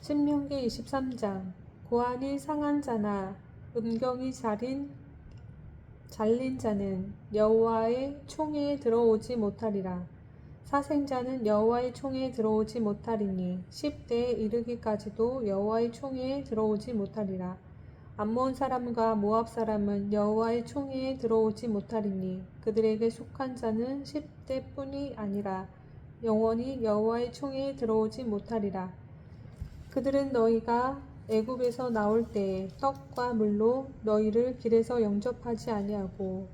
신명기 23장 고안이 상한 자나 음경이 잘인 잘린 자는 여호와의 총회에 들어오지 못하리라. 사생자는 여호와의 총회에 들어오지 못하리니 10대에 이르기까지도 여호와의 총회에 들어오지 못하리라. 암몬 사람과 모압 사람은 여호와의 총회에 들어오지 못하리니 그들에게 속한 자는 10대뿐이 아니라 영원히 여호와의 총회에 들어오지 못하리라. 그들은 너희가 애굽에서 나올 때에 떡과 물로 너희를 길에서 영접하지 아니하고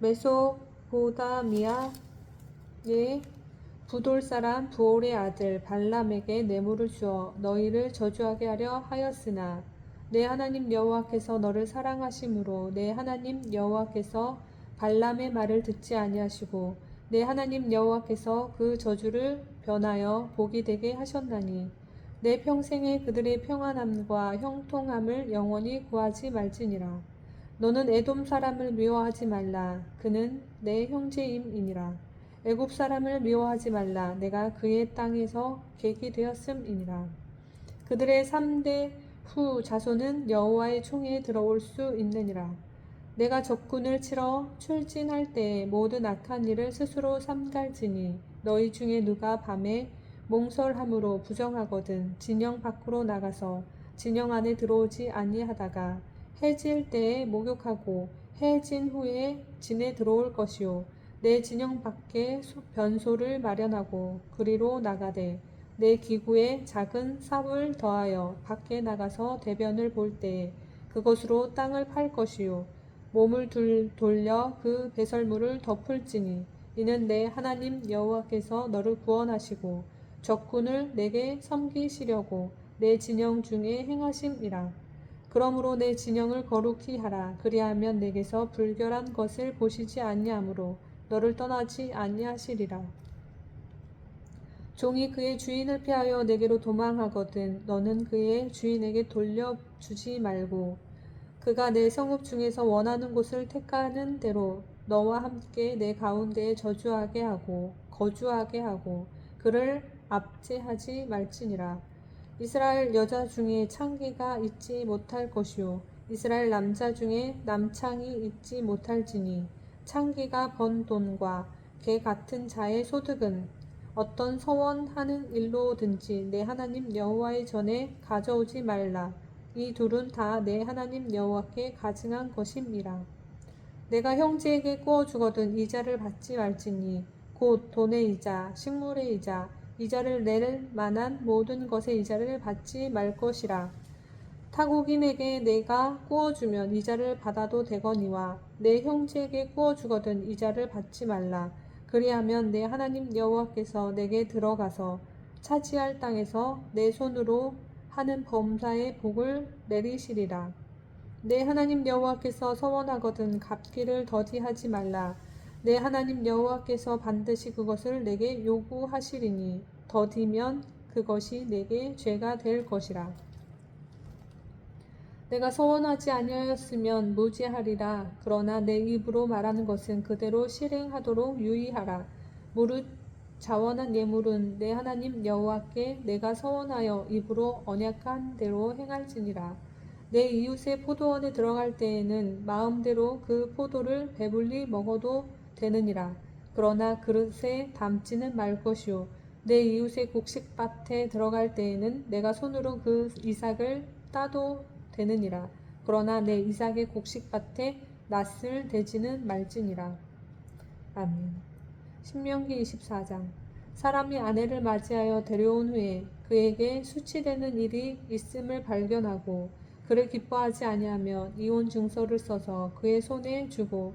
메소보다미아의 부돌 사람 부올의 아들 발람에게 뇌물을 주어 너희를 저주하게 하려 하였으나 내 하나님 여호와께서 너를 사랑하심으로 내 하나님 여호와께서 발람의 말을 듣지 아니하시고 내 하나님 여호와께서 그 저주를 변하여 복이 되게 하셨나니 내 평생에 그들의 평안함과 형통함을 영원히 구하지 말지니라. 너는 에돔 사람을 미워하지 말라. 그는 내 형제임이니라. 애굽 사람을 미워하지 말라. 내가 그의 땅에서 객이 되었음이니라. 그들의 3대 후 자손은 여호와의 총에 들어올 수 있느니라. 내가 적군을 치러 출진할 때에 모든 악한 일을 스스로 삼갈지니 너희 중에 누가 밤에 몽설함으로 부정하거든 진영 밖으로 나가서 진영 안에 들어오지 아니하다가 해질 때에 목욕하고 해진 후에 진에 들어올 것이요. 내 진영 밖에 소- 변소를 마련하고 그리로 나가되 내 기구에 작은 삽을 더하여 밖에 나가서 대변을 볼 때에 그것으로 땅을 팔 것이요. 몸을 둘, 돌려 그 배설물을 덮을지니 이는 내 하나님 여호와께서 너를 구원하시고 적군을 내게 섬기시려고 내 진영 중에 행하심이라. 그러므로 내 진영을 거룩히 하라. 그리하면 내게서 불결한 것을 보시지 아니하므로 너를 떠나지 아니하시리라. 종이 그의 주인을 피하여 내게로 도망하거든 너는 그의 주인에게 돌려주지 말고 그가 내 성읍 중에서 원하는 곳을 택하는 대로 너와 함께 내 가운데에 저주하게 하고 거주하게 하고 그를 압제하지 말지니라. 이스라엘 여자 중에 창기가 있지 못할 것이요 이스라엘 남자 중에 남창이 있지 못할지니 창기가 번 돈과 개 같은 자의 소득은 어떤 서원하는 일로든지 내 하나님 여호와의 전에 가져오지 말라. 이 둘은 다 내 하나님 여호와께 가증한 것임이라. 내가 형제에게 구워 주거든 이자를 받지 말지니 곧 돈의 이자, 식물의 이자, 이자를 낼 만한 모든 것의 이자를 받지 말 것이라. 타국인에게 내가 구워주면 이자를 받아도 되거니와 내 형제에게 구워주거든 이자를 받지 말라. 그리하면 내 하나님 여호와께서 내게 들어가서 차지할 땅에서 내 손으로 하는 범사의 복을 내리시리라. 내 하나님 여호와께서 서원하거든 갚기를 더디하지 말라. 내 하나님 여호와께서 반드시 그것을 내게 요구하시리니 더디면 그것이 내게 죄가 될 것이라. 내가 서원하지 아니하였으면 무죄하리라. 그러나 내 입으로 말하는 것은 그대로 실행하도록 유의하라. 무릇 자원한 예물은 내 하나님 여호와께 내가 서원하여 입으로 언약한 대로 행할지니라. 내 이웃의 포도원에 들어갈 때에는 마음대로 그 포도를 배불리 먹어도 되느니라. 그러나 그릇에 담지는 말 것이요. 내 이웃의 곡식밭에 들어갈 때에는 내가 손으로 그 이삭을 따도 되느니라. 그러나 내 이삭의 곡식밭에 낫을 대지는 말지니라. 아멘. 신명기 24장. 사람이 아내를 맞이하여 데려온 후에 그에게 수치되는 일이 있음을 발견하고 그를 기뻐하지 아니하면 이혼 증서를 써서 그의 손에 주고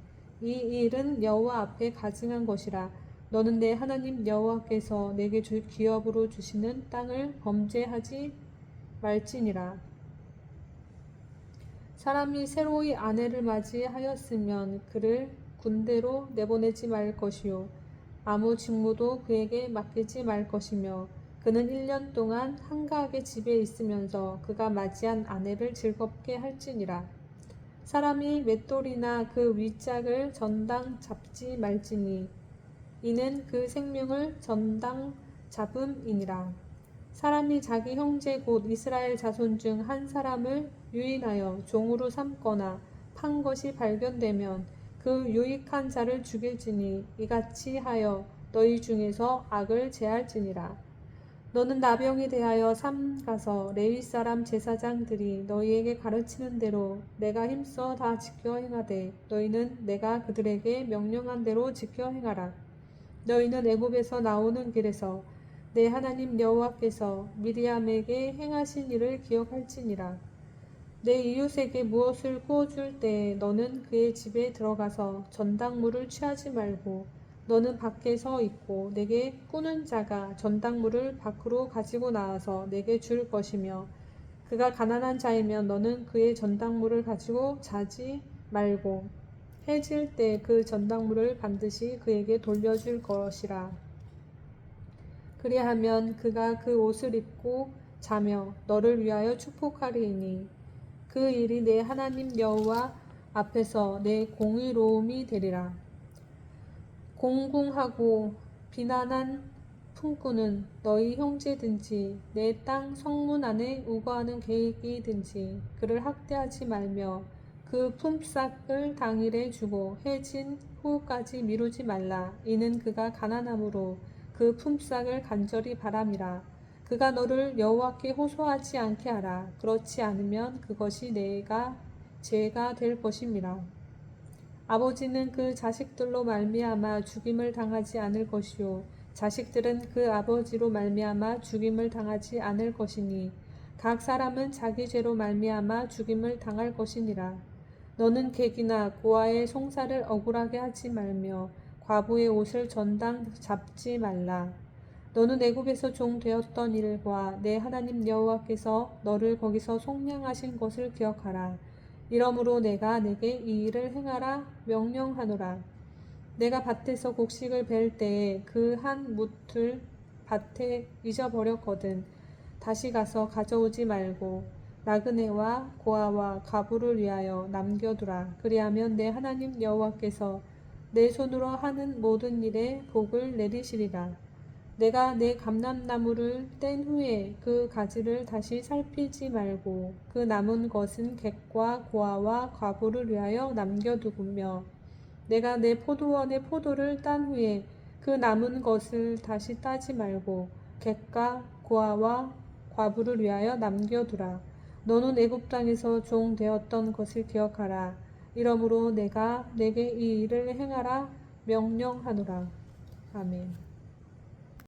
이 일은 여호와 앞에 가증한 것이라 너는 내 하나님 여호와께서 내게 주 기업으로 주시는 땅을 범죄하지 말지니라. 사람이 새로이 아내를 맞이하였으면 그를 군대로 내보내지 말 것이요 아무 직무도 그에게 맡기지 말 것이며 그는 1년 동안 한가하게 집에 있으면서 그가 맞이한 아내를 즐겁게 할지니라. 사람이 맷돌이나 그 윗짝을 전당 잡지 말지니 이는 그 생명을 전당 잡음이니라. 사람이 자기 형제 곧 이스라엘 자손 중 한 사람을 유인하여 종으로 삼거나 판 것이 발견되면 그 유익한 자를 죽일지니 이같이 하여 너희 중에서 악을 제할지니라. 너는 나병에 대하여 삼 가서 레위 사람 제사장들이 너희에게 가르치는 대로 내가 힘써 다 지켜 행하되 너희는 내가 그들에게 명령한 대로 지켜 행하라. 너희는 애굽에서 나오는 길에서 내 하나님 여호와께서 미리암에게 행하신 일을 기억할지니라. 내 이웃에게 무엇을 구워줄 때 너는 그의 집에 들어가서 전당물을 취하지 말고 너는 밖에 서 있고 내게 꾸는 자가 전당물을 밖으로 가지고 나와서 내게 줄 것이며 그가 가난한 자이면 너는 그의 전당물을 가지고 자지 말고 해질 때 그 전당물을 반드시 그에게 돌려줄 것이라. 그리하면 그가 그 옷을 입고 자며 너를 위하여 축복하리이니 그 일이 내 하나님 여호와 앞에서 내 공의로움이 되리라. 공궁하고 비난한 품꾼은 너희 형제든지 내 땅 성문 안에 우거하는 계획이든지 그를 학대하지 말며 그 품삯을 당일에 주고 해진 후까지 미루지 말라. 이는 그가 가난함으로 그 품삯을 간절히 바람이라. 그가 너를 여호와께 호소하지 않게 하라. 그렇지 않으면 그것이 내가 죄가 될 것임이라. 아버지는 그 자식들로 말미암아 죽임을 당하지 않을 것이요 자식들은 그 아버지로 말미암아 죽임을 당하지 않을 것이니 각 사람은 자기 죄로 말미암아 죽임을 당할 것이니라. 너는 객이나 고아의 송사를 억울하게 하지 말며 과부의 옷을 전당 잡지 말라. 너는 애굽에서 종 되었던 일과 내 하나님 여호와께서 너를 거기서 속량하신 것을 기억하라. 이러므로 내가 내게 이 일을 행하라 명령하노라. 내가 밭에서 곡식을 벨 때에 그한 뭇을 밭에 잊어버렸거든. 다시 가서 가져오지 말고 나그네와 고아와 가부를 위하여 남겨두라. 그리하면 내 하나님 여호와께서 내 손으로 하는 모든 일에 복을 내리시리라. 내가 내 감람나무를 뗀 후에 그 가지를 다시 살피지 말고 그 남은 것은 객과 고아와 과부를 위하여 남겨두며 내가 내 포도원의 포도를 딴 후에 그 남은 것을 다시 따지 말고 객과 고아와 과부를 위하여 남겨두라. 너는 애굽 땅에서 종 되었던 것을 기억하라. 이러므로 내가 내게 이 일을 행하라 명령하노라. 아멘.